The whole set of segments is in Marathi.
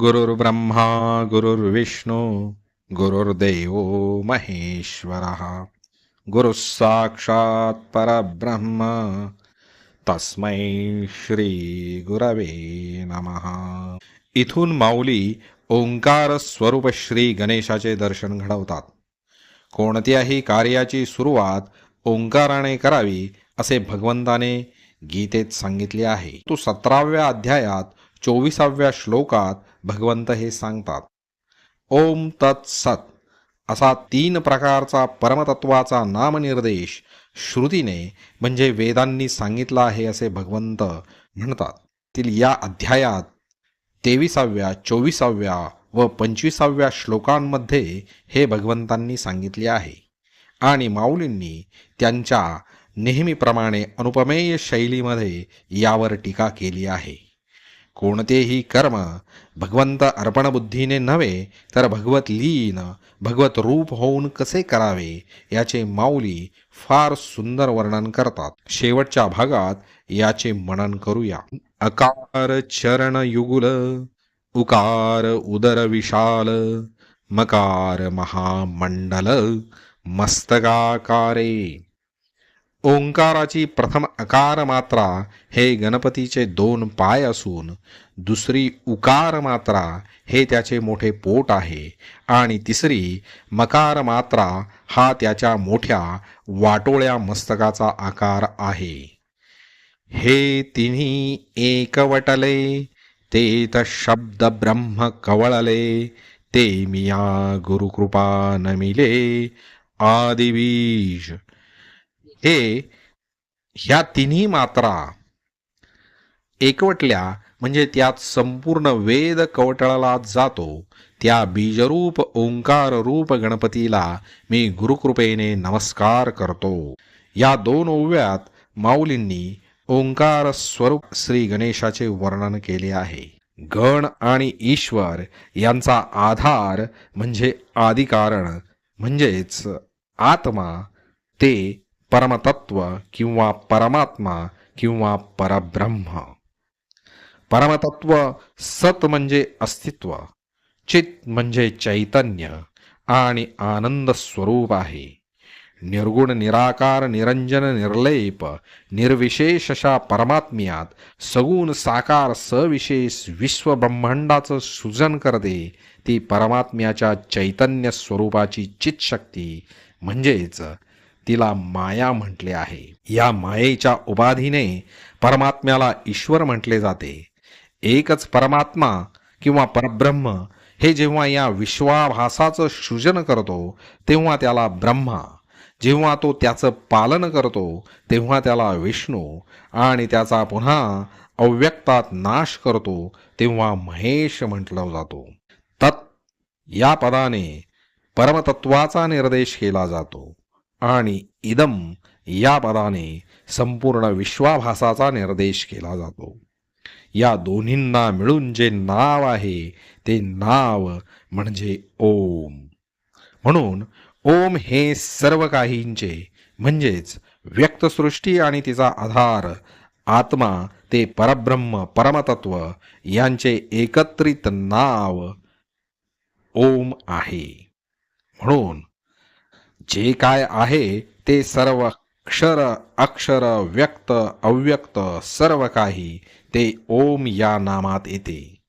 गुरुर्ब्रह्मा गुरुर्विष्णू गुरुर्देव महेश्वरः। गुरुः साक्षात् परब्रह्म। तस्मै श्री गुरवे नमः। इथून माऊली ओंकार स्वरूप श्री गणेशाचे दर्शन घडवतात. कोणत्याही कार्याची सुरुवात ओंकाराने करावी असे भगवंताने गीतेत सांगितले आहे. तो सतराव्या अध्यायात चोवीसाव्या श्लोकात भगवंत हे सांगतात. ओम तत् सत. असा तीन प्रकारचा परमतत्वाचा नामनिर्देश श्रुतीने म्हणजे वेदांनी सांगितला आहे असे भगवंत म्हणतात. तील या अध्यायात तेविसाव्या चोवीसाव्या व पंचवीसाव्या श्लोकांमध्ये हे भगवंतांनी सांगितले आहे. आणि माऊलींनी त्यांच्या नेहमीप्रमाणे अनुपमेय शैलीमध्ये यावर टीका केली आहे. कोणतेही कर्म भगवंत अर्पणबुद्धीने नव्हे तर भगवत लीन भगवत रूप होऊन कसे करावे याचे माऊली फार सुंदर वर्णन करतात. शेवटच्या भागात याचे मनन करूया. अकार चरण युगुल उकार उदर विशाल मकार महामंडल मस्तकाकारे. ओंकाराची प्रथम अकार मात्रा हे गणपतीचे दोन पाय असून दुसरी उकार मात्रा हे त्याचे मोठे पोट आहे आणि तिसरी मकार मात्रा हा त्याच्या मोठ्या वाटोळ्या मस्तकाचा आकार आहे. हे तिन्ही एकवटले ते शब्द ब्रह्म कवळले ते मिया गुरुकृपा नमिले आदिबीज हे ह्या तिन्ही मात्रा एकवटल्या म्हणजे त्यात संपूर्ण वेद कवटळला जातो. त्या बीजरूप ओंकार रूप गणपतीला मी गुरुकृपेने नमस्कार करतो. या दोन ओव्यात माऊलींनी ओंकार स्वरूप श्री गणेशाचे वर्णन केले आहे. गण आणि ईश्वर यांचा आधार म्हणजे आदिकारण म्हणजेच आत्मा ते परमतत्व किंवा परमात्मा किंवा परब्रह्म. परमतत्व सत म्हणजे अस्तित्व चित म्हणजे चैतन्य आणि आनंद स्वरूप आहे. निर्गुण निराकार निरंजन निर्लेप निर्विशेष अशा परमात्म्यात सगुण साकार सविशेष विश्वब्रह्मांडाचं सृजन करते ती परमात्म्याच्या चैतन्य स्वरूपाची चितशक्ती म्हणजेच तिला माया म्हटले आहे. या मायेच्या उपाधीने परमात्म्याला ईश्वर म्हटले जाते. एकच परमात्मा किंवा परब्रह्म हे जेव्हा या विश्वाभासाचं सृजन करतो तेव्हा त्याला ब्रह्मा. जेव्हा तो त्याचं पालन करतो तेव्हा त्याला विष्णू आणि त्याचा पुन्हा अव्यक्तात नाश करतो तेव्हा महेश म्हटलं जातो. तत् या पदाने परमतत्वाचा निर्देश केला जातो. आणि इदम या पदाने संपूर्ण विश्वाभासाचा निर्देश केला जातो. या दोन्हींना मिळून जे नाव आहे ते नाव म्हणजे ओम. म्हणून ओम हे सर्व काहींचे म्हणजेच व्यक्तसृष्टी आणि तिचा आधार आत्मा ते परब्रह्म परमतत्व यांचे एकत्रित नाव ओम आहे. म्हणून जे काय आहे ते सर्व अक्षर अक्षर व्यक्त अव्यक्त सर्व काही ते ओम या नामात येते.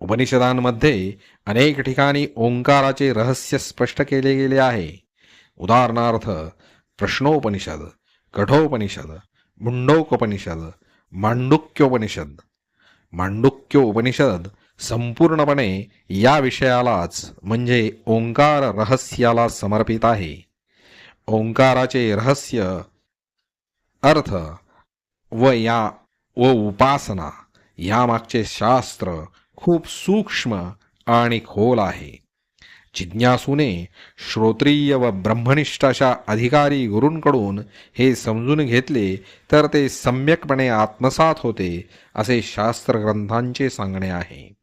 उपनिषदांमध्ये अनेक ठिकाणी ओंकाराचे रहस्य स्पष्ट केले गेले आहे. उदाहरणार्थ प्रश्नोपनिषद कठोपनिषद मुंडोकोपनिषद मांडुक्योपनिषद. मांडुक्य उपनिषद संपूर्णपणे या विषयालाच म्हणजे ओंकार रहस्याला समर्पित आहे. ओंकाराचे रहस्य अर्थ व या व उपासना यामागचे शास्त्र खूप सूक्ष्म आणि खोल आहे. जिज्ञासूने श्रोत्रिय व ब्रह्मनिष्ठ अशा अधिकारी गुरूंकडून हे समजून घेतले तर ते सम्यकपणे आत्मसात होते असे शास्त्रग्रंथांचे सांगणे आहे.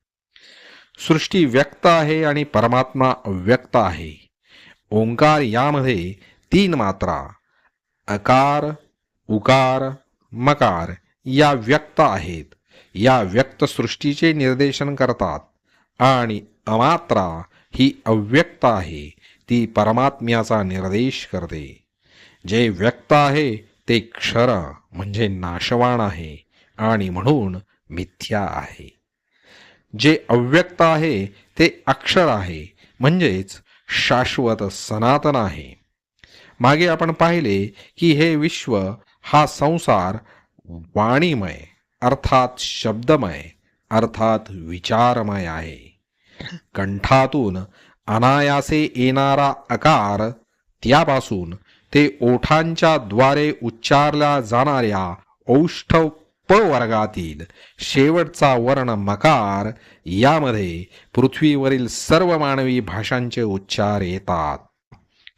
सृष्टी व्यक्त आहे आणि परमात्मा अव्यक्त आहे. ओंकार यामध्ये तीन मात्रा अकार उकार मकार या व्यक्त आहेत. या व्यक्त सृष्टीचे निर्देशन करतात आणि अमात्रा ही अव्यक्त आहे ती परमात्म्याचा निर्देश करते. जे व्यक्त आहे ते क्षर म्हणजे नाशवान आहे आणि म्हणून मिथ्या आहे. जे अव्यक्त आहे ते अक्षर आहे म्हणजेच शाश्वत सनातन आहे. मागे आपण पाहिले की हे विश्व हा संसार वाणीमय अर्थात शब्दमय अर्थात विचारमय आहे. कंठातून अनायासे येणारा आकार त्यापासून ते ओठांच्या द्वारे उच्चारल्या जाणाऱ्या औष्ठव प वर्गातील शेवटचा वर्ण मकार यामध्ये पृथ्वीवरील सर्व मानवी भाषांचे उच्चार येतात.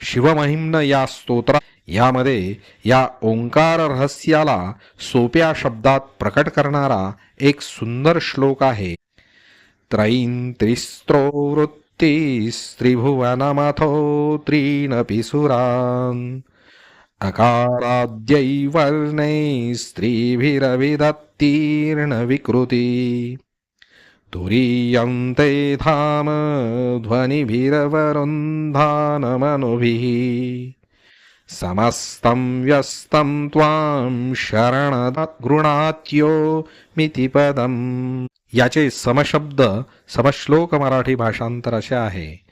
शिवमहिम्न या स्तोत्रा यामध्ये या ओंकार रहस्याला सोप्या शब्दात प्रकट करणारा एक सुंदर श्लोक आहे. त्रयीं त्रिस्त्रो वृत्तिस्त्रिभुवनमथो त्रीनपि पिसुरान अकाराद्यै वर्णैः तुरीयन्ते धाम ध्वनिभिरवरुन्धानमनुभिः। समस्तं व्यस्तं त्वां शरणदगृणात्यो गृणात्यो याचे समशब्द समश्लोक मराठी भाषांतर असे आहे.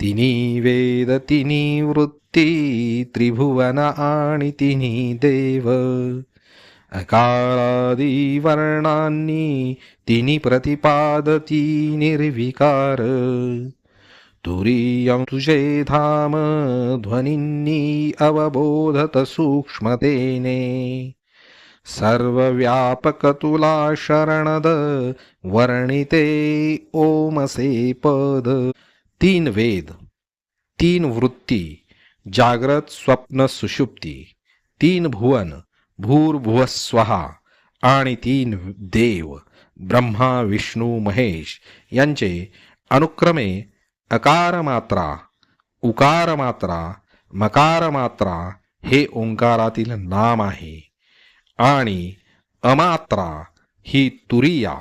तिनी वेद तिनी वृत्त ती त्रिभुवन आणि तिन्ही देव. अकारादी वर्णांनी तिन्ही प्रतिपादती निर्विकार. तुरीयं तुझे धाम ध्वनींनी अवबोधत सूक्ष्मतेने. सर्वव्यापक तुला शरणद वर्णिते ओमसे पद. तीन वेद तीन वृत्ती जाग्रत स्वप्न सुषुप्ती तीन भुवन भूर्भुवस्वहा आणि तीन देव ब्रह्मा विष्णू महेश यांचे अनुक्रमे अकार मात्रा उकार मात्रा मकार मात्रा हे ओंकारातील नाम आहे. आणि अमात्रा ही तुरिया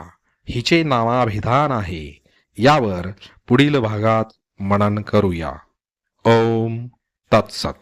हिचे नामाभिधान आहे. यावर पुढील भागात मनन करूया. ओम तत्सत